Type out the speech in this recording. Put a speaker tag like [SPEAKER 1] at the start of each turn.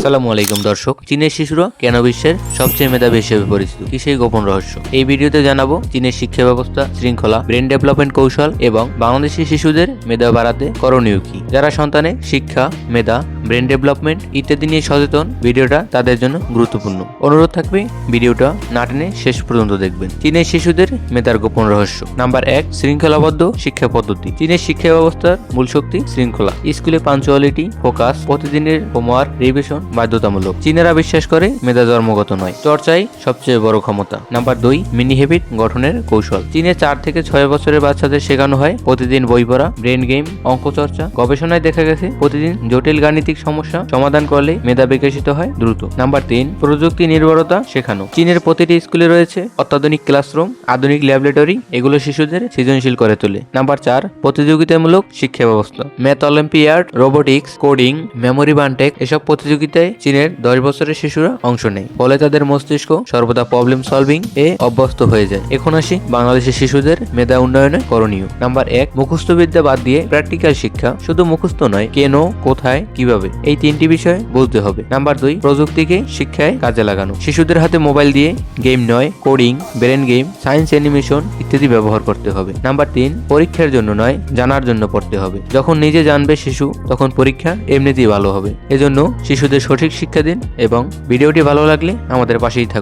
[SPEAKER 1] আসসালামু আলাইকুম, দর্শক। চীনের শিশুরা কেন বিশ্বের সবচেয়ে মেধাবী হিসেবে পরিচিত? কি সেই গোপন রহস্য? এই ভিডিওতে জানাব চীনের শিক্ষা ব্যবস্থা, শৃঙ্খলা, ব্রেন ডেভেলপমেন্ট কৌশল এবং বাংলাদেশি শিশুদের মেধা বাড়াতে করণীয় কি? যারা সন্তানে শিক্ষা, মেধা ব্রেন ডেভেলপমেন্ট ইত্যাদি নিয়ে সচেতন। ভিডিওটা তাদের জন্য গুরুত্বপূর্ণ। অনুরোধ থাকবে, ভিডিওটা না টেনে শেষ পর্যন্ত দেখবেন। চীনের শিশুদের মেধার গোপন রহস্য। নাম্বার এক, শৃঙ্খলাবদ্ধ শিক্ষা পদ্ধতি। চীনের শিক্ষা ব্যবস্থার মূল শক্তি শৃঙ্খলা। স্কুলে পাঞ্চুয়ালিটি, ফোকাস, প্রতিদিনের হোমওয়ার্ক, রিভিশন বাধ্যতামূলক। চীনেরা বিশ্বাস করে মেধা জন্মগত নয়। চর্চাই সবচেয়ে বড় ক্ষমতা। নাম্বার দুই, মিনি হ্যাবিট গঠনের কৌশল। চীনে চার থেকে ছয় বছরের বাচ্চাদের শেখানো হয় প্রতিদিন বই পড়া, ব্রেন গেম অঙ্ক চর্চা গবেষণায় দেখা গেছে প্রতিদিন জটিল গাণিতিক সমস্যা সমাধান করলে মেধা বিকশিত হয় দ্রুত। নাম্বার তিন, প্রযুক্তি নির্ভরতা শেখানো। চীনের প্রতিটি স্কুলে রয়েছে অত্যাধুনিক ক্লাসরুম, আধুনিক ল্যাবরেটরি, এগুলো শিশুদের সৃজনশীল করে তোলে। নাম্বার চার, প্রতিযোগিতামূলক শিক্ষা ব্যবস্থা। Math, olympiad, robotics, coding, memory বানটেক এসব প্রতিযোগিতায় চীনের দশ বছরের শিশুরা অংশ নেয়। ফলে তাদের মস্তিষ্ক সর্বদা প্রবলেম সলভিং এ অভ্যস্ত হয়ে যায়। এখন আসি বাংলাদেশের শিশুদের মেধা উন্নয়নে করণীয়। নাম্বার এক, মুখস্থবিদ্যা বাদ দিয়ে প্র্যাকটিক্যাল শিক্ষা শুধু মুখস্থ নয়, কেন, কোথায়, কীভাবে? এই তিনটি বিষয় বুঝতে হবে। নাম্বার দুই, প্রযুক্তিকে শিক্ষায় কাজে লাগানো। শিশুদের হাতে মোবাইল দিয়ে গেম নয়, coding, brain game, science animation ইত্যাদি ব্যবহার করতে হবে। নাম্বার তিন, পরীক্ষার জন্য নয়, জানার জন্য পড়তে হবে। যখন নিজে জানবে শিশু, তখন পরীক্ষা এমনিতেই ভালো হবে। এজন্য শিশুদের সঠিক শিক্ষা দিন এবং ভিডিওটি ভালো লাগলে আমাদের পাশেই থাকুন।